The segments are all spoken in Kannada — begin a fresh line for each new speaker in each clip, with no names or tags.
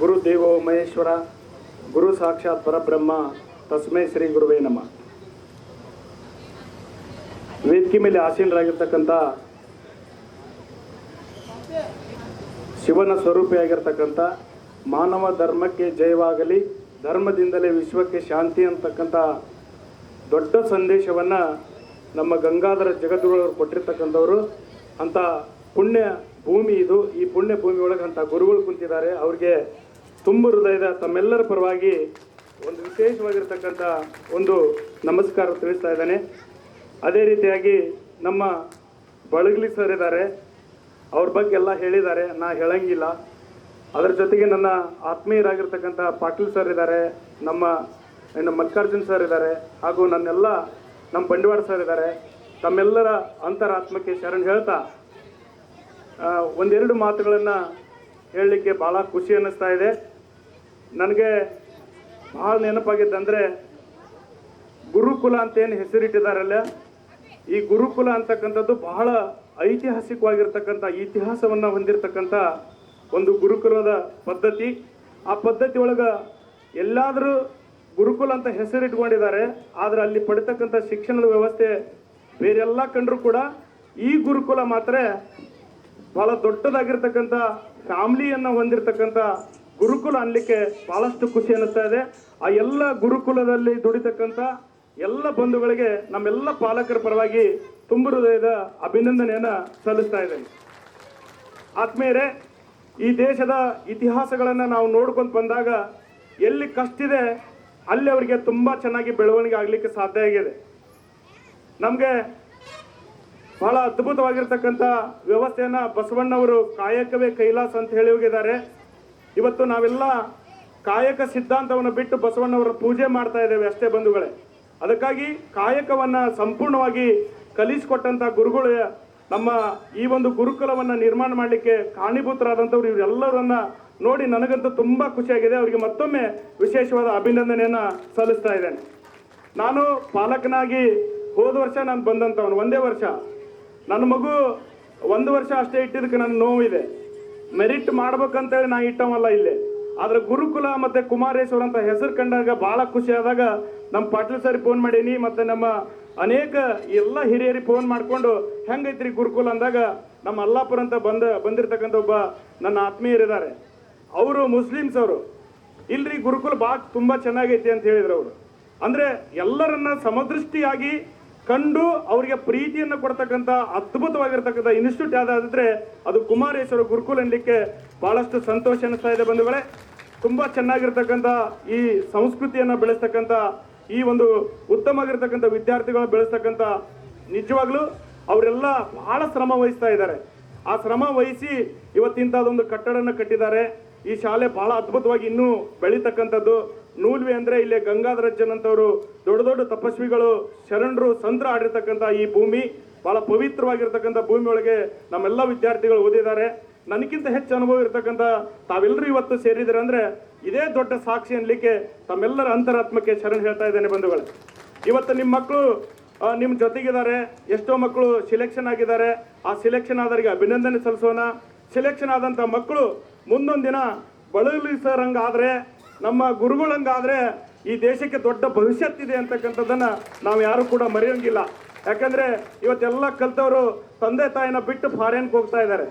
ಗುರು ದೇವೋ ಮಹೇಶ್ವರ, ಗುರು ಸಾಕ್ಷಾತ್ ಪರಬ್ರಹ್ಮ, ತಸ್ಮೈ ಶ್ರೀ ಗುರುವೇ ನಮ. ವೇದಿಕೆ ಮೇಲೆ ಆಸೀನರಾಗಿರ್ತಕ್ಕಂಥ ಶಿವನ ಸ್ವರೂಪಿಯಾಗಿರ್ತಕ್ಕಂಥ ಮಾನವ ಧರ್ಮಕ್ಕೆ ಜಯವಾಗಲಿ, ಧರ್ಮದಿಂದಲೇ ವಿಶ್ವಕ್ಕೆ ಶಾಂತಿ ಅಂತಕ್ಕಂಥ ದೊಡ್ಡ ಸಂದೇಶವನ್ನು ನಮ್ಮ ಗಂಗಾಧರ ಜಗದ್ಗುರುವರು ಕೊಟ್ಟಿರ್ತಕ್ಕಂಥವ್ರು. ಅಂಥ ಪುಣ್ಯ ಭೂಮಿ ಇದು. ಈ ಪುಣ್ಯ ಭೂಮಿ ಒಳಗೆ ಅಂಥ ಗುರುಗಳು ಕುಂತಿದ್ದಾರೆ. ಅವ್ರಿಗೆ ತುಂಬ ಹೃದಯದ ತಮ್ಮೆಲ್ಲರ ಪರವಾಗಿ ಒಂದು ವಿಶೇಷವಾಗಿರ್ತಕ್ಕಂಥ ಒಂದು ನಮಸ್ಕಾರ ತಿಳಿಸ್ತಾ ಇದ್ದಾನೆ. ಅದೇ ರೀತಿಯಾಗಿ ನಮ್ಮ ಬಳಗಲಿ ಸರ್ ಇದ್ದಾರೆ. ಅವ್ರ ಬಗ್ಗೆ ಎಲ್ಲ ಹೇಳಿದ್ದಾರೆ. ನಾ ಹೇಳಂಗಿಲ್ಲ. ಅದರ ಜೊತೆಗೆ ನನ್ನ ಆತ್ಮೀಯರಾಗಿರ್ತಕ್ಕಂಥ ಪಾಟೀಲ್ ಸರ್ ಇದ್ದಾರೆ. ನಮ್ಮ ನಮ್ಮ ಮಲ್ಲಿಕಾರ್ಜುನ್ ಸರ್ ಇದ್ದಾರೆ. ಹಾಗೂ ನನ್ನೆಲ್ಲ ನಮ್ಮ ಬಂಡವಾಳ ಸರ್ ಇದ್ದಾರೆ. ತಮ್ಮೆಲ್ಲರ ಅಂತರಾತ್ಮಕ್ಕೆ ಶರಣ್ ಹೇಳ್ತಾ ಒಂದೆರಡು ಮಾತುಗಳನ್ನು ಹೇಳಲಿಕ್ಕೆ ಭಾಳ ಖುಷಿ ಅನ್ನಿಸ್ತಾ ಇದೆ. ನನಗೆ ಭಾಳ ನೆನಪಾಗಿದ್ದಂದರೆ ಗುರುಕುಲ ಅಂತ ಏನು ಹೆಸರಿಟ್ಟಿದ್ದಾರಲ್ಲ, ಈ ಗುರುಕುಲ ಅಂತಕ್ಕಂಥದ್ದು ಬಹಳ ಐತಿಹಾಸಿಕವಾಗಿರ್ತಕ್ಕಂಥ ಇತಿಹಾಸವನ್ನು ಹೊಂದಿರತಕ್ಕಂಥ ಒಂದು ಗುರುಕುಲದ ಪದ್ಧತಿ. ಆ ಪದ್ಧತಿ ಒಳಗೆ ಎಲ್ಲಾದರೂ ಗುರುಕುಲ ಅಂತ ಹೆಸರಿಟ್ಕೊಂಡಿದ್ದಾರೆ, ಆದರೆ ಅಲ್ಲಿ ಪಡಿತಕ್ಕಂಥ ಶಿಕ್ಷಣದ ವ್ಯವಸ್ಥೆ ಬೇರೆಲ್ಲ ಕಂಡರೂ ಕೂಡ ಈ ಗುರುಕುಲ ಮಾತ್ರ ಬಹಳ ದೊಡ್ಡದಾಗಿರ್ತಕ್ಕಂಥ ಫ್ಯಾಮ್ಲಿಯನ್ನು ಹೊಂದಿರತಕ್ಕಂಥ ಗುರುಕುಲ ಅನ್ಲಿಕ್ಕೆ ಬಹಳಷ್ಟು ಖುಷಿ ಅನ್ನಿಸ್ತಾ ಇದೆ. ಆ ಎಲ್ಲ ಗುರುಕುಲದಲ್ಲಿ ದುಡಿತಕ್ಕಂಥ ಎಲ್ಲ ಬಂಧುಗಳಿಗೆ, ನಮ್ಮೆಲ್ಲ ಪಾಲಕರ ಪರವಾಗಿ ತುಂಬ ಹೃದಯದ ಅಭಿನಂದನೆಯನ್ನು ಸಲ್ಲಿಸ್ತಾ ಇದ್ದೇನೆ. ಆತ್ಮೀಯರೇ, ಈ ದೇಶದ ಇತಿಹಾಸಗಳನ್ನು ನಾವು ನೋಡ್ಕೊಂಡು ಬಂದಾಗ ಎಲ್ಲಿ ಕಷ್ಟ ಇದೆ ಅಲ್ಲಿ ಅವರಿಗೆ ತುಂಬ ಚೆನ್ನಾಗಿ ಬೆಳವಣಿಗೆ ಆಗಲಿಕ್ಕೆ ಸಾಧ್ಯ ಆಗಿದೆ. ನಮಗೆ ಬಹಳ ಅದ್ಭುತವಾಗಿರ್ತಕ್ಕಂಥ ವ್ಯವಸ್ಥೆಯನ್ನ ಬಸವಣ್ಣವರು ಕಾಯಕವೇ ಕೈಲಾಸ ಅಂತ ಹೇಳಿ ಹೋಗಿದ್ದಾರೆ. ಇವತ್ತು ನಾವೆಲ್ಲ ಕಾಯಕ ಸಿದ್ಧಾಂತವನ್ನು ಬಿಟ್ಟು ಬಸವಣ್ಣವರ ಪೂಜೆ ಮಾಡ್ತಾ ಇದ್ದೇವೆ ಅಷ್ಟೇ ಬಂಧುಗಳೇ. ಅದಕ್ಕಾಗಿ ಕಾಯಕವನ್ನು ಸಂಪೂರ್ಣವಾಗಿ ಕಲಿಸಿಕೊಟ್ಟಂಥ ಗುರುಗಳು ನಮ್ಮ ಈ ಒಂದು ಗುರುಕುಲವನ್ನು ನಿರ್ಮಾಣ ಮಾಡಲಿಕ್ಕೆ ಕಾರಣೀಭೂತರಾದಂಥವ್ರು ಇವರೆಲ್ಲರನ್ನ ನೋಡಿ ನನಗಂತೂ ತುಂಬ ಖುಷಿಯಾಗಿದೆ. ಅವರಿಗೆ ಮತ್ತೊಮ್ಮೆ ವಿಶೇಷವಾದ ಅಭಿನಂದನೆಯನ್ನು ಸಲ್ಲಿಸ್ತಾ ಇದ್ದೇನೆ. ನಾನು ಪಾಲಕನಾಗಿ ಹೋದ ವರ್ಷ ನಾನು ಬಂದಂಥವನು, ಒಂದೇ ವರ್ಷ. ನನ್ನ ಮಗು ಒಂದು ವರ್ಷ ಅಷ್ಟೇ ಇಟ್ಟಿದ್ದಕ್ಕೆ ನನ್ನ ನೋವಿದೆ. ಮೆರಿಟ್ ಮಾಡ್ಬೇಕಂತೇಳಿ ನಾ ಇಟ್ಟವಲ್ಲ ಇಲ್ಲಿ. ಆದ್ರೆ ಗುರುಕುಲ ಮತ್ತೆ ಕುಮಾರೇಶ್ವರ ಅಂತ ಹೆಸರು ಕಂಡಾಗ ಬಹಳ ಖುಷಿ ಆದಾಗ ನಮ್ಮ ಪಾಟೀಲ್ ಸರ್ ಫೋನ್ ಮಾಡೀನಿ, ಮತ್ತೆ ನಮ್ಮ ಅನೇಕ ಎಲ್ಲ ಹಿರಿಯರಿಗೆ ಫೋನ್ ಮಾಡ್ಕೊಂಡು ಹೆಂಗೈತ್ರಿ ಗುರುಕುಲ ಅಂದಾಗ ನಮ್ಮ ಅಲ್ಲಾಪುರ ಅಂತ ಬಂದ, ಬಂದಿರತಕ್ಕಂಥ ಒಬ್ಬ ನನ್ನ ಆತ್ಮೀಯರಿದ್ದಾರೆ ಅವರು ಮುಸ್ಲಿಮ್ಸ್ ಅವರು. ಇಲ್ರಿ ಗುರುಕುಲ ಭಾಳ ತುಂಬಾ ಚೆನ್ನಾಗೈತಿ ಅಂತ ಹೇಳಿದ್ರು ಅವರು. ಅಂದ್ರೆ ಎಲ್ಲರನ್ನ ಸಮದೃಷ್ಟಿಯಾಗಿ ಕಂಡು ಅವರಿಗೆ ಪ್ರೀತಿಯನ್ನು ಕೊಡ್ತಕ್ಕಂಥ ಅದ್ಭುತವಾಗಿರ್ತಕ್ಕಂಥ ಇನ್ಸ್ಟಿಟ್ಯೂಟ್ ಯಾವ್ದಾದ್ರೆ ಅದು ಕುಮಾರೇಶ್ವರ ಗುರುಕುಲ ಅನ್ಲಿಕ್ಕೆ ಬಹಳಷ್ಟು ಸಂತೋಷ ಅನಿಸ್ತಾ ಇದೆ ಬಂಧುಗಳೇ. ತುಂಬಾ ಚೆನ್ನಾಗಿರ್ತಕ್ಕಂಥ ಈ ಸಂಸ್ಕೃತಿಯನ್ನ ಬೆಳೆಸ್ತಕ್ಕಂಥ ಈ ಒಂದು ಉತ್ತಮವಾಗಿರ್ತಕ್ಕಂಥ ವಿದ್ಯಾರ್ಥಿಗಳನ್ನು ಬೆಳೆಸ್ತಕ್ಕಂಥ ನಿಜವಾಗ್ಲೂ ಅವರೆಲ್ಲ ಬಹಳ ಶ್ರಮ ವಹಿಸ್ತಾ ಇದ್ದಾರೆ. ಆ ಶ್ರಮ ವಹಿಸಿ ಇವತ್ತಿಂಥದ್ದೊಂದು ಕಟ್ಟಡನ ಕಟ್ಟಿದ್ದಾರೆ. ಈ ಶಾಲೆ ಬಹಳ ಅದ್ಭುತವಾಗಿ ಇನ್ನೂ ಬೆಳೀತಕ್ಕಂಥದ್ದು. ನೂಲ್ವಿ ಅಂದರೆ ಇಲ್ಲಿ ಗಂಗಾಧರಜ್ಜನ್ ಅಂತವರು ದೊಡ್ಡ ದೊಡ್ಡ ತಪಸ್ವಿಗಳು, ಶರಣರು, ಸಂದ್ರ ಆಡಿರ್ತಕ್ಕಂಥ ಈ ಭೂಮಿ, ಬಹಳ ಪವಿತ್ರವಾಗಿರ್ತಕ್ಕಂಥ ಭೂಮಿ ಒಳಗೆ ನಮ್ಮೆಲ್ಲ ವಿದ್ಯಾರ್ಥಿಗಳು ಓದಿದ್ದಾರೆ. ನನಗಿಂತ ಹೆಚ್ಚು ಅನುಭವ ಇರತಕ್ಕಂಥ ತಾವೆಲ್ಲರೂ ಇವತ್ತು ಸೇರಿದ್ರೆ ಅಂದ್ರೆ ಇದೇ ದೊಡ್ಡ ಸಾಕ್ಷಿ ಅನ್ಲಿಕ್ಕೆ ತಮ್ಮೆಲ್ಲರ ಅಂತರಾತ್ಮಕ್ಕೆ ಶರಣ ಹೇಳ್ತಾ ಇದ್ದೇನೆ ಬಂಧುಗಳೇ. ಇವತ್ತು ನಿಮ್ಮ ಮಕ್ಕಳು ನಿಮ್ಮ ಜೊತೆಗಿದ್ದಾರೆ, ಎಷ್ಟೋ ಮಕ್ಕಳು ಸಿಲೆಕ್ಷನ್ ಆಗಿದ್ದಾರೆ. ಆ ಸಿಲೆಕ್ಷನ್ ಆದವರಿಗೆ ಅಭಿನಂದನೆ ಸಲ್ಲಿಸೋಣ. ಸಿಲೆಕ್ಷನ್ ಆದಂಥ ಮಕ್ಕಳು ಮುಂದೊಂದು ದಿನ ಬಳಲಿಸರಂಗಾದರೆ ನಮ್ಮ ಗುರುಗಳಂಗಾದ್ರೆ ಈ ದೇಶಕ್ಕೆ ದೊಡ್ಡ ಭವಿಷ್ಯತ್ತಿದೆ ಅಂತಕ್ಕಂಥದ್ದನ್ನ ನಾವು ಯಾರು ಕೂಡ ಮರೆಯೋಂಗಿಲ್ಲ. ಯಾಕಂದ್ರೆ ಇವತ್ತೆಲ್ಲ ಕಲ್ತವರು ತಂದೆ ತಾಯಿನ ಬಿಟ್ಟು ಫಾರಿನ್ಗೆ ಹೋಗ್ತಾ ಇದ್ದಾರೆ.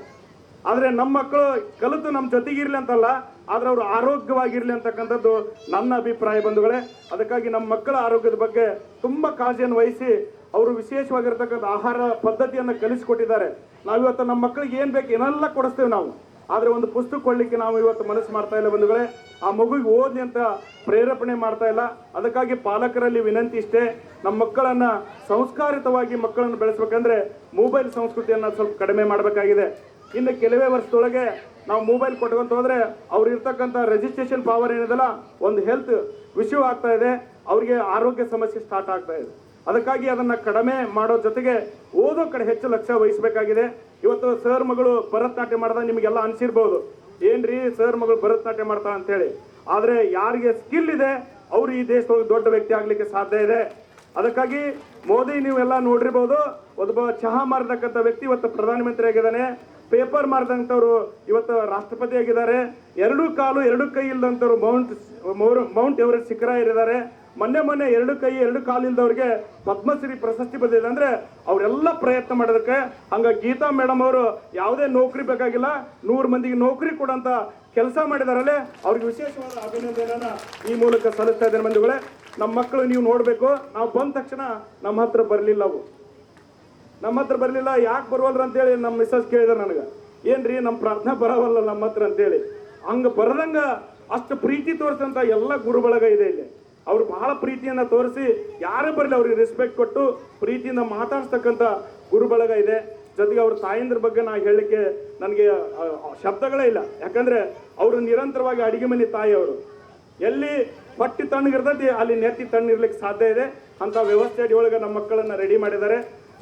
ಆದ್ರೆ ನಮ್ಮ ಮಕ್ಕಳು ಕಲಿತು ನಮ್ಮ ಜೊತೆಗಿರ್ಲಿ ಅಂತಲ್ಲ, ಆದ್ರೆ ಅವರು ಆರೋಗ್ಯವಾಗಿರಲಿ ಅಂತಕ್ಕಂಥದ್ದು ನನ್ನ ಅಭಿಪ್ರಾಯ ಬಂಧುಗಳೇ. ಅದಕ್ಕಾಗಿ ನಮ್ಮ ಮಕ್ಕಳ ಆರೋಗ್ಯದ ಬಗ್ಗೆ ತುಂಬಾ ಕಾಳಜಿಯನ್ನು ವಹಿಸಿ ಅವರು ವಿಶೇಷವಾಗಿರ್ತಕ್ಕಂಥ ಆಹಾರ ಪದ್ಧತಿಯನ್ನು ಕಲಿಸಿಕೊಟ್ಟಿದ್ದಾರೆ. ನಾವಿವತ್ತು ನಮ್ಮ ಮಕ್ಕಳಿಗೆ ಏನು ಬೇಕು ಏನೆಲ್ಲ ಕೊಡಿಸ್ತೇವೆ ನಾವು. ಆದ್ರೆ ಒಂದು ಪುಸ್ತಕ ಕೊಡಲಿಕ್ಕೆ ನಾವು ಇವತ್ತು ಮನಸ್ಸು ಮಾಡ್ತಾ ಇಲ್ಲ ಬಂಧುಗಳೇ. ಆ ಮಗುವಿಗೆ ಓದಿ ಅಂತ ಪ್ರೇರೇಪಣೆ ಮಾಡ್ತಾ ಇಲ್ಲ. ಅದಕ್ಕಾಗಿ ಪಾಲಕರಲ್ಲಿ ವಿನಂತಿ ಇಷ್ಟೇ. ನಮ್ಮ ಮಕ್ಕಳನ್ನ ಸಂಸ್ಕಾರಿತವಾಗಿ ಮಕ್ಕಳನ್ನು ಬೆಳೆಸ್ಬೇಕಂದ್ರೆ ಮೊಬೈಲ್ ಸಂಸ್ಕೃತಿಯನ್ನ ಸ್ವಲ್ಪ ಕಡಿಮೆ ಮಾಡಬೇಕಾಗಿದೆ. ಇನ್ನು ಕೆಲವೇ ವರ್ಷದೊಳಗೆ ನಾವು ಮೊಬೈಲ್ ಕೊಟ್ಕೊಂತ ಹೋದರೆ ಅವ್ರು ಇರ್ತಕ್ಕಂಥ ರಿಜಿಸ್ಟ್ರೇಷನ್ ಪವರ್ ಏನಿದೆಲ್ಲ ಒಂದು ಹೆಲ್ತ್ ವಿಷಯ ಆಗ್ತಾ ಇದೆ. ಅವರಿಗೆ ಆರೋಗ್ಯ ಸಮಸ್ಯೆ ಸ್ಟಾರ್ಟ್ ಆಗ್ತಾ ಇದೆ. ಅದಕ್ಕಾಗಿ ಅದನ್ನ ಕಡಿಮೆ ಮಾಡೋ ಜೊತೆಗೆ ಓದೋ ಕಡೆ ಹೆಚ್ಚು ಲಕ್ಷ್ಯ ವಹಿಸಬೇಕಾಗಿದೆ. ಇವತ್ತು ಸರ್ ಮಗಳು ಭರತನಾಟ್ಯ ಮಾಡ್ದ ನಿಮಗೆಲ್ಲ ಅನಿಸಿರ್ಬೋದು. ಏನ್ರಿ ಸರ್ ಮಗಳು ಭರತನಾಟ್ಯ ಮಾಡ್ತಾ ಅಂತೇಳಿ ಆದರೆ ಯಾರಿಗೆ ಸ್ಕಿಲ್ ಇದೆ, ಅವರು ಈ ದೇಶದೊಳಗೆ ದೊಡ್ಡ ವ್ಯಕ್ತಿ ಆಗಲಿಕ್ಕೆ ಸಾಧ್ಯ ಇದೆ. ಅದಕ್ಕಾಗಿ ಮೋದಿ ನೀವೆಲ್ಲ ನೋಡಿರ್ಬೋದು, ಒಬ್ಬ ಚಹಾ ಮಾರತಕ್ಕಂಥ ವ್ಯಕ್ತಿ ಇವತ್ತು ಪ್ರಧಾನಮಂತ್ರಿ ಆಗಿದ್ದಾನೆ. ಪೇಪರ್ ಮಾರಿದಂಥವ್ರು ಇವತ್ತು ರಾಷ್ಟ್ರಪತಿ ಆಗಿದ್ದಾರೆ. ಎರಡು ಕಾಲು, ಎರಡು ಕೈ ಇಲ್ಲದಂಥವ್ರು ಮೌಂಟ್ ಮೌಂಟ್ ಎವರೆಸ್ಟ್ ಶಿಖರ ಏರಿದ್ದಾರೆ. ಮೊನ್ನೆ ಮೊನ್ನೆ ಎರಡು ಕೈ, ಎರಡು ಕಾಲು ಇಲ್ದವ್ರಿಗೆ ಪದ್ಮಶ್ರೀ ಪ್ರಶಸ್ತಿ ಬಂದಿದೆ ಅಂದ್ರೆ ಅವರೆಲ್ಲ ಪ್ರಯತ್ನ ಮಾಡೋದಕ್ಕೆ ಹಂಗ ಗೀತಾ ಮೇಡಮ್ ಅವರು ಯಾವುದೇ ನೌಕರಿ ಬೇಕಾಗಿಲ್ಲ, ನೂರು ಮಂದಿಗೆ ನೌಕರಿ ಕೊಡೋಂಥ ಕೆಲಸ ಮಾಡಿದಾರಲ್ಲೇ, ಅವ್ರಿಗೆ ವಿಶೇಷವಾದ ಅಭಿನಂದನೆಯನ್ನ ಈ ಮೂಲಕ ಸಲ್ಲಿಸ್ತಾ ಇದ್ದೇನೆ ಬಂಧುಗಳೇ. ನಮ್ಮ ಮಕ್ಕಳು ನೀವು ನೋಡಬೇಕು, ನಾವು ಬಂದ ತಕ್ಷಣ ನಮ್ಮ ಹತ್ರ ಬರಲಿಲ್ಲ ಅವು ನಮ್ಮ ಹತ್ರ ಬರಲಿಲ್ಲ, ಯಾಕೆ ಬರುವಲ್ರ ಅಂತೇಳಿ ನಮ್ಮ ಮಿಸ್ಸಸ್ ಕೇಳಿದ್ರು ನನಗೆ. ಏನ್ರಿ ನಮ್ಮ ಪ್ರಾರ್ಥನೆ ಬರವಲ್ಲ ನಮ್ಮ ಹತ್ರ ಅಂತೇಳಿ. ಹಂಗ ಬರದಂಗ ಅಷ್ಟು ಪ್ರೀತಿ ತೋರಿಸಂತ ಎಲ್ಲ ಗುರು ಬಳಗ ಇದೆ ಇಲ್ಲಿ. ಅವ್ರು ಬಹಳ ಪ್ರೀತಿಯನ್ನ ತೋರಿಸಿ ಯಾರೇ ಬರಲಿ ಅವ್ರಿಗೆ ರೆಸ್ಪೆಕ್ಟ್ ಕೊಟ್ಟು ಪ್ರೀತಿಯಿಂದ ಮಾತಾಡ್ಸ್ತಕ್ಕಂಥ ಗುರು ಬಳಗ ಇದೆ. ಜೊತೆಗೆ ಅವ್ರ ತಾಯಂದ್ರ ಬಗ್ಗೆ ನಾ ಹೇಳಲಿಕ್ಕೆ ನನಗೆ ಶಬ್ದಗಳೇ ಇಲ್ಲ. ಯಾಕಂದ್ರೆ ಅವರು ನಿರಂತರವಾಗಿ ಅಡಿಗೆ ಮನೆ ತಾಯಿ ಅವರು. ಎಲ್ಲಿ ಪಟ್ಟಿ ತಣ್ಣಗಿರ್ತೈತಿ ಅಲ್ಲಿ ನೆತ್ತಿ ತಣ್ಣಿರ್ಲಿಕ್ಕೆ ಸಾಧ್ಯ ಇದೆ. ಅಂತ ವ್ಯವಸ್ಥೆ ಅಡಿಯೊಳಗೆ ನಮ್ಮ ಮಕ್ಕಳನ್ನ ರೆಡಿ ಮಾಡಿದ್ದಾರೆ.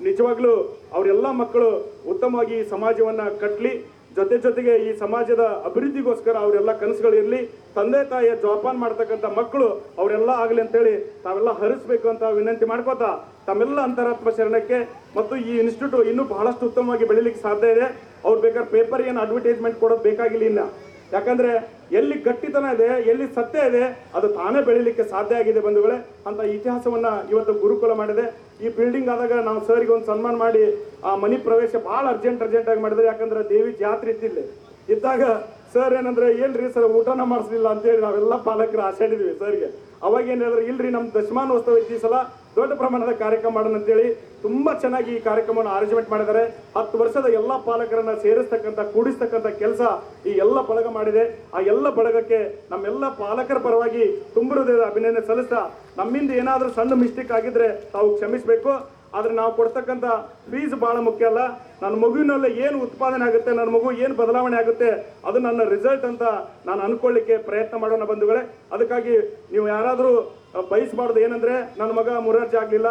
ನಿಜವಾಗ್ಲೂ ಅವರೆಲ್ಲ ಮಕ್ಕಳು ಉತ್ತಮವಾಗಿ ಸಮಾಜವನ್ನು ಕಟ್ಟಲಿ ಜೊತೆ ಜೊತೆಗೆ ಈ ಸಮಾಜದ ಅಭಿವೃದ್ಧಿಗೋಸ್ಕರ ಅವರೆಲ್ಲ ಕನಸುಗಳು ಇರಲಿ, ತಂದೆ ತಾಯಿಯ ಜೋಪಾನ್ ಮಾಡ್ತಕ್ಕಂಥ ಮಕ್ಕಳು ಅವರೆಲ್ಲ ಆಗಲಿ ಅಂತೇಳಿ ತಾವೆಲ್ಲ ಹರಿಸ್ಬೇಕು ಅಂತ ವಿನಂತಿ ಮಾಡ್ಕೋತಾ ತಮ್ಮೆಲ್ಲ ಅಂತರಾತ್ಮ ಶರಣಕ್ಕೆ ಮತ್ತು ಈ ಇನ್ಸ್ಟಿಟ್ಯೂಟ್ ಇನ್ನೂ ಬಹಳಷ್ಟು ಉತ್ತಮವಾಗಿ ಬೆಳೀಲಿಕ್ಕೆ ಸಾಧ್ಯ ಇದೆ. ಅವ್ರು ಬೇಕಾದ್ರೆ ಪೇಪರ್ ಏನು ಅಡ್ವರ್ಟೈಸ್ಮೆಂಟ್ ಕೊಡೋದು ಬೇಕಾಗಿಲ್ಲ ಇನ್ನು. ಯಾಕಂದ್ರೆ ಎಲ್ಲಿ ಗಟ್ಟಿತನ ಇದೆ, ಎಲ್ಲಿ ಸತ್ಯ ಇದೆ, ಅದು ತಾನೇ ಬೆಳಿಲಿಕ್ಕೆ ಸಾಧ್ಯ ಆಗಿದೆ ಬಂಧುಗಳೇ ಅಂತ ಇತಿಹಾಸವನ್ನ ಇವತ್ತು ಗುರುಕುಲ ಮಾಡಿದೆ. ಈ ಬಿಲ್ಡಿಂಗ್ ಆದಾಗ ನಾವು ಸರ್ಗೆ ಒಂದು ಸನ್ಮಾನ ಮಾಡಿ, ಆ ಮನಿ ಪ್ರವೇಶ ಭಾಳ ಅರ್ಜೆಂಟ್ ಅರ್ಜೆಂಟ್ ಆಗಿ ಮಾಡಿದ್ರೆ, ಯಾಕಂದ್ರೆ ದೇವಿ ಜಾತ್ರೆ ಇತ್ತಿಲ್ಲಿ ಇದ್ದಾಗ ಸರ್ ಏನಂದ್ರೆ ಏನ್ರಿ ಸರ್ ಊಟನ ಮಾಡಿಸ್ಲಿಲ್ಲ ಅಂತೇಳಿ ನಾವೆಲ್ಲ ಪಾಲಕರು ಆಶಾಡಿದ್ವಿ ಸರ್ಗೆ ಅವಾಗ ಏನಾದ್ರೆ ಇಲ್ರಿ ನಮ್ಮ ದಶಮಾನೋತ್ಸವ ಇತ್ತು ಸಲ ದೊಡ್ಡ ಪ್ರಮಾಣದ ಕಾರ್ಯಕ್ರಮ ಮಾಡೋಣ ಅಂತೇಳಿ ತುಂಬಾ ಚೆನ್ನಾಗಿ ಈ ಕಾರ್ಯಕ್ರಮವನ್ನು ಅರೇಂಜ್ಮೆಂಟ್ ಮಾಡಿದ್ದಾರೆ. ಹತ್ತು ವರ್ಷದ ಎಲ್ಲ ಪಾಲಕರನ್ನ ಸೇರಿಸ್ತಕ್ಕಂಥ, ಕೂಡಿಸ್ತಕ್ಕಂಥ ಕೆಲಸ ಈ ಎಲ್ಲ ಬಳಗ ಮಾಡಿದೆ. ಆ ಎಲ್ಲ ಬಳಗಕ್ಕೆ ನಮ್ಮೆಲ್ಲ ಪಾಲಕರ ಪರವಾಗಿ ತುಂಬ ಹೃದಯದ ಅಭಿನಂದನೆ ಸಲ್ಲಿಸ್ತಾ, ನಮ್ಮಿಂದ ಏನಾದರೂ ಸಣ್ಣ ಮಿಸ್ಟೇಕ್ ಆಗಿದ್ರೆ ತಾವು ಕ್ಷಮಿಸಬೇಕು. ಆದ್ರೆ ನಾವು ಕೊಡ್ತಕ್ಕಂಥ ಫೀಸ್ ಬಹಳ ಮುಖ್ಯ ಅಲ್ಲ. ನನ್ನ ಮಗುವಿನಲ್ಲಿ ಏನು ಉತ್ಪಾದನೆ ಆಗುತ್ತೆ, ನನ್ನ ಮಗು ಏನು ಬದಲಾವಣೆ ಆಗುತ್ತೆ, ಅದು ನನ್ನ ರಿಸಲ್ಟ್ ಅಂತ ನಾನು ಅನ್ಕೊಳ್ಳಿಕ್ಕೆ ಪ್ರಯತ್ನ ಮಾಡೋಣ ಬಂಧುಗಳೇ. ಅದಕ್ಕಾಗಿ ನೀವು ಯಾರಾದರೂ ಬಯಸಬಾರ್ದು ಏನಂದ್ರೆ, ನನ್ನ ಮಗ ಮುರಾರ್ಜಿ ಆಗ್ಲಿಲ್ಲ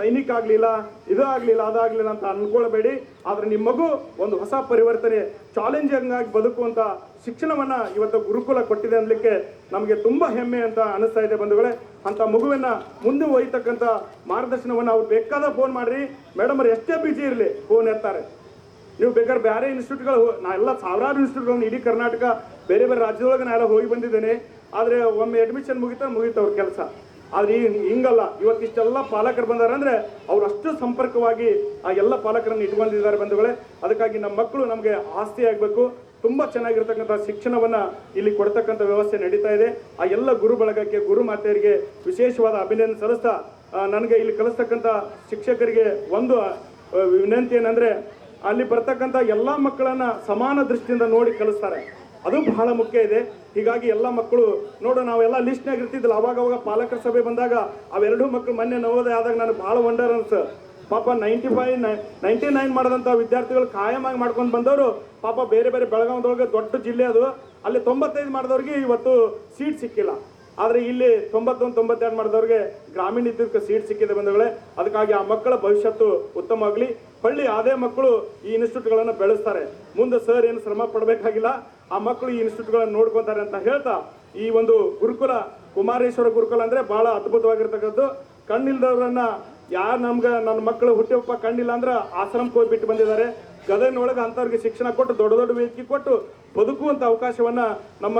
ಸೈನಿಕ ಆಗಲಿಲ್ಲ ಇದು ಆಗ್ಲಿಲ್ಲ ಅದಾಗ್ಲಿಲ್ಲ ಅಂತ ಅಂದ್ಕೊಳ್ಬೇಡಿ ಆದರೆ ನಿಮ್ಮ ಮಗು ಒಂದು ಹೊಸ ಪರಿವರ್ತನೆ ಚಾಲೆಂಜಿಂಗ್ ಆಗಿ ಬದುಕುವಂತ ಶಿಕ್ಷಣವನ್ನ ಇವತ್ತು ಗುರುಕುಲ ಕೊಟ್ಟಿದೆ ಅನ್ಲಿಕ್ಕೆ ನಮಗೆ ತುಂಬಾ ಹೆಮ್ಮೆ ಅಂತ ಅನಿಸ್ತಾ ಇದೆ ಬಂಧುಗಳೇ. ಅಂತ ಮಗುವನ್ನ ಮುಂದೆ ಒಯ್ತಕ್ಕಂಥ ಮಾರ್ಗದರ್ಶನವನ್ನ ಅವ್ರು ಬೇಕಾದ ಫೋನ್ ಮಾಡ್ರಿ. ಮೇಡಮ್ ಅವ್ರು ಎಷ್ಟೇ ಬಿಜಿ ಇರಲಿ ಫೋನ್ ಎತ್ತಾರೆ. ನೀವು ಬೇಕಾದ್ರೆ ಬೇರೆ ಇನ್ಸ್ಟಿಟ್ಯೂಟ್ಗಳು ನಾ ಎಲ್ಲ ಸಾವಿರಾರು ಇನ್ಸ್ಟಿಟ್ಯೂಟ್ಗಳನ್ನ ಇಡೀ ಕರ್ನಾಟಕ, ಬೇರೆ ಬೇರೆ ರಾಜ್ಯದೊಳಗೆ ನಾ ಎಲ್ಲ ಹೋಗಿ ಬಂದಿದ್ದೇನೆ. ಆದರೆ ಒಮ್ಮೆ ಅಡ್ಮಿಷನ್ ಮುಗಿತಾ, ಮುಗೀತು ಅವ್ರ ಕೆಲಸ. ಆದ್ರೆ ಈ ಹಿಂಗಲ್ಲ. ಇವತ್ತಿಷ್ಟೆಲ್ಲ ಪಾಲಕರು ಬಂದಾರೆ ಅಂದ್ರೆ ಅವ್ರು ಅಷ್ಟು ಸಂಪರ್ಕವಾಗಿ ಆ ಎಲ್ಲ ಪಾಲಕರನ್ನು ಇಟ್ಕೊಂಡಿದ್ದಾರೆ ಬಂಧುಗಳೇ. ಅದಕ್ಕಾಗಿ ನಮ್ಮ ಮಕ್ಕಳು ನಮಗೆ ಆಸ್ತಿ ಆಗಬೇಕು. ತುಂಬಾ ಚೆನ್ನಾಗಿರ್ತಕ್ಕಂಥ ಶಿಕ್ಷಣವನ್ನ ಇಲ್ಲಿ ಕೊಡ್ತಕ್ಕಂಥ ವ್ಯವಸ್ಥೆ ನಡೀತಾ ಇದೆ. ಆ ಎಲ್ಲ ಗುರು ಬಳಗಕ್ಕೆ, ಗುರು ಮಾತೆಯರಿಗೆ ವಿಶೇಷವಾದ ಅಭಿನಂದನೆ ಸಲ್ಲಿಸ್ತಾ ನನಗೆ ಇಲ್ಲಿ ಕಲಿಸ್ತಕ್ಕಂಥ ಶಿಕ್ಷಕರಿಗೆ ಒಂದು ವಿನಂತಿ ಏನಂದ್ರೆ ಅಲ್ಲಿ ಬರ್ತಕ್ಕಂಥ ಎಲ್ಲ ಮಕ್ಕಳನ್ನ ಸಮಾನ ದೃಷ್ಟಿಯಿಂದ ನೋಡಿ ಕಲಿಸ್ತಾರೆ. ಅದು ಬಹಳ ಮುಖ್ಯ ಇದೆ. ಹೀಗಾಗಿ ಎಲ್ಲ ಮಕ್ಕಳು ನೋಡು, ನಾವೆಲ್ಲ ಲಿಸ್ಟ್ನಾಗ ಇರ್ತಿದ್ದಿಲ್ಲ. ಅವಾಗ ಅವಾಗ ಪಾಲಕರ ಸಭೆ ಬಂದಾಗ ಅವೆರಡೂ ಮಕ್ಕಳು ಮೊನ್ನೆ ನವೋದಯ ಆದಾಗ ನನಗೆ ಬಹಳ ವಂಡರ್ ಅನ್ಸ. ಪಾಪ ನೈಂಟಿ ಫೈವ್ ನೈಂಟಿ ನೈನ್ ಮಾಡಿದಂಥ ವಿದ್ಯಾರ್ಥಿಗಳು ಕಾಯಮಾಗಿ ಮಾಡ್ಕೊಂಡು ಬಂದವರು. ಪಾಪ ಬೇರೆ ಬೇರೆ ಬೆಳಗಾವದೊಳಗೆ ದೊಡ್ಡ ಜಿಲ್ಲೆ ಅದು. ಅಲ್ಲಿ ತೊಂಬತ್ತೈದು ಮಾಡಿದವ್ರಿಗೆ ಇವತ್ತು ಸೀಟ್ ಸಿಕ್ಕಿಲ್ಲ. ಆದರೆ ಇಲ್ಲಿ ತೊಂಬತ್ತೊಂದು, ತೊಂಬತ್ತೆರಡು ಮಾಡಿದವ್ರಿಗೆ ಗ್ರಾಮೀಣ ಇದ್ದಕ್ಕೆ ಸೀಟ್ ಸಿಕ್ಕಿದೆ ಬಂಧುಗಳೇ. ಅದಕ್ಕಾಗಿ ಆ ಮಕ್ಕಳ ಭವಿಷ್ಯತ್ತು ಉತ್ತಮವಾಗಲಿ ಹಳ್ಳಿ ಅದೇ ಮಕ್ಕಳು ಈ ಇನ್ಸ್ಟಿಟ್ಯೂಟ್ಗಳನ್ನು ಬೆಳೆಸ್ತಾರೆ. ಮುಂದೆ ಸರ್ ಏನು ಶ್ರಮ ಪಡಬೇಕಾಗಿಲ್ಲ. ಆ ಮಕ್ಕಳು ಈ ಇನ್ಸ್ಟಿಟ್ಯೂಟ್ಗಳನ್ನು ನೋಡ್ಕೊತಾರೆ ಅಂತ ಹೇಳ್ತಾ ಈ ಒಂದು ಗುರುಕುಲ, ಕುಮಾರೇಶ್ವರ ಗುರುಕುಲ ಅಂದರೆ ಭಾಳ ಅದ್ಭುತವಾಗಿರ್ತಕ್ಕದ್ದು ಕಣ್ಣಿಲ್ದವ್ರನ್ನ ಯಾರು ನಮ್ಗೆ ನನ್ನ ಮಕ್ಕಳು ಹುಟ್ಟಿಯಪ್ಪ ಕಣ್ಣಿಲ್ಲ ಅಂದ್ರೆ ಆಶ್ರಮಕ್ಕೆ ಹೋಗಿ ಬಿಟ್ಟು ಬಂದಿದ್ದಾರೆ. ಗದಗಿನೊಳಗೆ ಅಂಥವ್ರಿಗೆ ಶಿಕ್ಷಣ ಕೊಟ್ಟು ದೊಡ್ಡ ದೊಡ್ಡ ವೇದಿಕೆ ಕೊಟ್ಟು ಬದುಕುವಂಥ ಅವಕಾಶವನ್ನು ನಮ್ಮ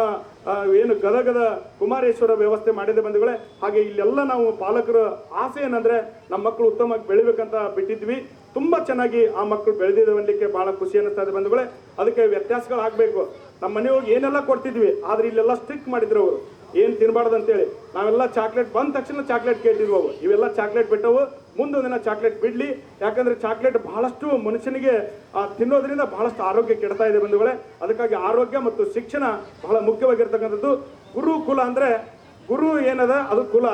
ಏನು ಗದಗದ ಕುಮಾರೇಶ್ವರ ವ್ಯವಸ್ಥೆ ಮಾಡಿದ ಬಂಧುಗಳೇ. ಹಾಗೆ ಇಲ್ಲೆಲ್ಲ ನಾವು ಪಾಲಕರ ಆಸೆ ಏನಂದರೆ ನಮ್ಮ ಮಕ್ಕಳು ಉತ್ತಮವಾಗಿ ಬೆಳಿಬೇಕಂತ ಬಿಟ್ಟಿದ್ವಿ. ತುಂಬ ಚೆನ್ನಾಗಿ ಆ ಮಕ್ಕಳು ಬೆಳೆದಿದೆ ಅನ್ಲಿಕ್ಕೆ ಬಹಳ ಖುಷಿ ಅನ್ನಿಸ್ತಾ ಇದೆ ಬಂಧುಗಳೇ. ಅದಕ್ಕೆ ವ್ಯತ್ಯಾಸಗಳು ಆಗ್ಬೇಕು ನಮ್ಮ ಮನೆಯೊಳಗೆ ಏನೆಲ್ಲ ಕೊಡ್ತಿದ್ವಿ ಆದ್ರೆ ಇಲ್ಲೆಲ್ಲ ಸ್ಟ್ರಿಕ್ ಮಾಡಿದ್ರು ಅವರು. ಏನ್ ತಿನ್ಬಾರ್ದು ಅಂತೇಳಿ. ನಾವೆಲ್ಲ ಚಾಕ್ಲೇಟ್ ಬಂದ ತಕ್ಷಣ ಚಾಕ್ಲೇಟ್ ಕೇಳ್ತಿದ್ವು ಅವು ಇವೆಲ್ಲ ಚಾಕ್ಲೇಟ್ ಬಿಟ್ಟವು. ಮುಂದೊಂದಿನ ದಿನ ಚಾಕ್ಲೇಟ್ ಬಿಡ್ಲಿ. ಯಾಕಂದ್ರೆ ಚಾಕ್ಲೇಟ್ ಬಹಳಷ್ಟು ಮನುಷ್ಯನಿಗೆ ಆ, ತಿನ್ನೋದ್ರಿಂದ ಬಹಳಷ್ಟು ಆರೋಗ್ಯ ಕೆಡ್ತಾ ಇದೆ ಬಂಧುಗಳೇ. ಅದಕ್ಕಾಗಿ ಆರೋಗ್ಯ ಮತ್ತು ಶಿಕ್ಷಣ ಬಹಳ ಮುಖ್ಯವಾಗಿರ್ತಕ್ಕಂಥದ್ದು. ಗುರು ಕುಲ ಅಂದ್ರೆ ಗುರು ಏನದ? ಅದು ಕುಲ.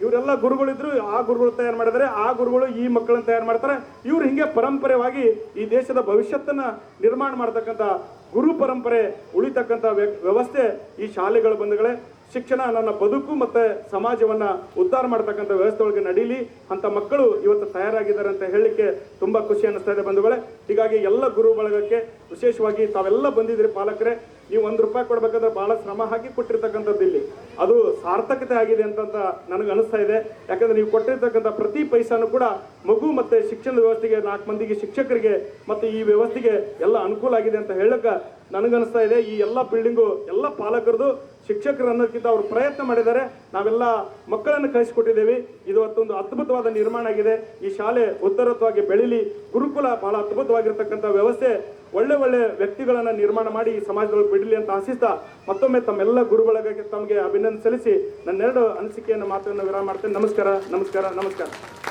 ಇವರೆಲ್ಲ ಗುರುಗಳಿದ್ರು ಆ ಗುರುಗಳು ತಯಾರು ಮಾಡಿದರೆ ಆ ಗುರುಗಳು ಈ ಮಕ್ಕಳನ್ನ ತಯಾರು ಮಾಡ್ತಾರೆ. ಇವ್ರು ಹಿಂಗೆ ಪರಂಪರೆಯವಾಗಿ ಈ ದೇಶದ ಭವಿಷ್ಯತ್ತನ್ನು ನಿರ್ಮಾಣ ಮಾಡ್ತಕ್ಕಂಥ ಗುರು ಪರಂಪರೆ ಉಳಿತಕ್ಕಂಥ ವ್ಯ- ವ್ಯವಸ್ಥೆ ಈ ಶಾಲೆಗಳು ಬಂದಗಳೇ ಶಿಕ್ಷಣ ನನ್ನ ಬದುಕು ಮತ್ತು ಸಮಾಜವನ್ನು ಉದ್ಧಾರ ಮಾಡ್ತಕ್ಕಂಥ ವ್ಯವಸ್ಥೆ ಒಳಗೆ ನಡೀಲಿ. ಅಂತ ಮಕ್ಕಳು ಇವತ್ತು ತಯಾರಾಗಿದ್ದಾರೆ ಅಂತ ಹೇಳಲಿಕ್ಕೆ ತುಂಬ ಖುಷಿ ಅನ್ನಿಸ್ತಾ ಇದೆ ಬಂಧುಗಳೇ. ಹೀಗಾಗಿ ಎಲ್ಲ ಗುರು ಬಳಗಕ್ಕೆ ವಿಶೇಷವಾಗಿ ತಾವೆಲ್ಲ ಬಂದಿದ್ದೀರಿ ಪಾಲಕರೇ. ನೀವು ಒಂದು ರೂಪಾಯಿ ಕೊಡ್ಬೇಕಂದ್ರೆ ಬಹಳ ಶ್ರಮ ಹಾಕಿ ಕೊಟ್ಟಿರ್ತಕ್ಕಂಥದ್ದು ಇಲ್ಲಿ. ಅದು ಸಾರ್ಥಕತೆ ಆಗಿದೆ ಅಂತಂತ ನನಗೆ ಅನಿಸ್ತಾ ಇದೆ. ಯಾಕಂದ್ರೆ ನೀವು ಕೊಟ್ಟಿರ್ತಕ್ಕಂಥ ಪ್ರತಿ ಪೈಸಾನು ಕೂಡ ಮಗು ಮತ್ತೆ ಶಿಕ್ಷಣದ ವ್ಯವಸ್ಥೆಗೆ ನಾಲ್ಕು ಮಂದಿಗೆ ಶಿಕ್ಷಕರಿಗೆ ಮತ್ತೆ ಈ ವ್ಯವಸ್ಥೆಗೆ ಎಲ್ಲ ಅನುಕೂಲ ಆಗಿದೆ ಅಂತ ಹೇಳಕ್ಕ ನನಗನ್ನಿಸ್ತಾ ಇದೆ. ಈ ಎಲ್ಲ ಬಿಲ್ಡಿಂಗು ಎಲ್ಲ ಪಾಲಕರದು ಶಿಕ್ಷಕರು ಅನ್ನೋದಕ್ಕಿಂತ ಅವರು ಪ್ರಯತ್ನ ಮಾಡಿದ್ದಾರೆ. ನಾವೆಲ್ಲ ಮಕ್ಕಳನ್ನು ಕಳಿಸಿಕೊಟ್ಟಿದ್ದೇವೆ. ಇದು ಅತ್ತೊಂದು ಅದ್ಭುತವಾದ ನಿರ್ಮಾಣ ಆಗಿದೆ. ಈ ಶಾಲೆ ಉತ್ತರತ್ವವಾಗಿ ಬೆಳೀಲಿ. ಗುರುಕುಲ ಬಹಳ ಅದ್ಭುತವಾಗಿರ್ತಕ್ಕಂಥ ವ್ಯವಸ್ಥೆ. ಒಳ್ಳೆ ಒಳ್ಳೆ ವ್ಯಕ್ತಿಗಳನ್ನು ನಿರ್ಮಾಣ ಮಾಡಿ ಈ ಸಮಾಜದೊಳಗೆ ಬಿಡಲಿ ಅಂತ ಆಶಿಸ್ತಾ ಮತ್ತೊಮ್ಮೆ ತಮ್ಮೆಲ್ಲ ಗುರುಗಳಿಗೆ ತಮಗೆ ಅಭಿನಂದನೆ ಸಲ್ಲಿಸಿ ನನ್ನೆರಡು ಅನಿಸಿಕೆಯನ್ನು ಮಾತನ್ನು ವಿರಾಮ ಮಾಡ್ತೇನೆ. ನಮಸ್ಕಾರ ನಮಸ್ಕಾರ ನಮಸ್ಕಾರ.